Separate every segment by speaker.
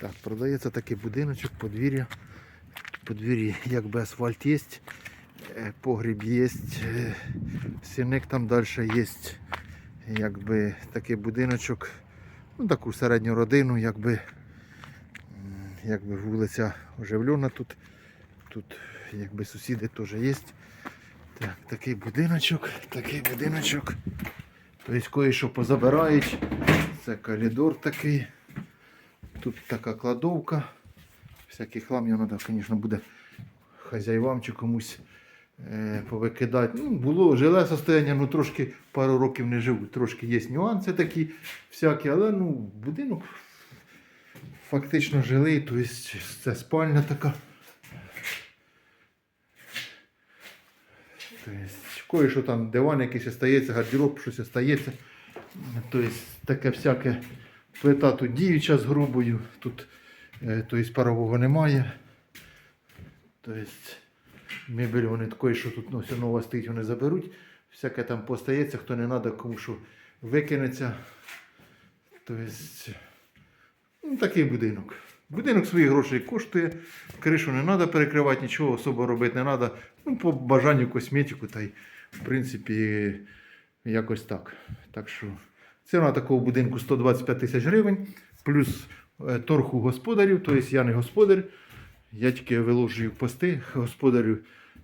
Speaker 1: Так, продається такий будиночок, подвір'я. Подвір'я якби асфальт є, е, погріб є, е, сірник там далі є. Якби такий будиночок, ну таку середню родину, якби, якби вулиця оживлена тут. Тут якби сусіди теж є. Так, такий будиночок, такий будиночок. Тобто кое-що позабирають. Це коридор такий. Тут така кладовка. Всякий хлам його треба, звісно, буде хазяївам чи комусь е, повикидати. Ну, було жиле состояння, ну трошки пару років не живу. Трошки є нюанси такі всякі, але ну, будинок фактично жилий, тобто це спальня така. Тобто, кое-що там диван якийсь остається, гардероб щось остається. Тобто таке всяке плита тут діюча з грубою, тут е, тобто, парового немає. Тобто мебель вони такої, що тут ну, все нова стоїть, вони заберуть. Всяке там постається, хто не треба, кому що викинеться. Тобто, ну, такий будинок. Будинок своїх грошей коштує, кришу не треба перекривати, нічого особо робити не треба. Ну, по бажанню косметику, та й в принципі якось так. Так що ціна такого будинку 125 тисяч гривень, плюс торгу торг у господарів, тобто я не господар, я тільки виложую пости, господарю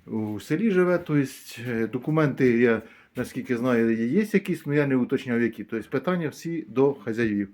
Speaker 1: у селі живе, тобто е, документи я наскільки знаю, є якісь, але я не уточняв які. Тобто питання всі до хазяїв.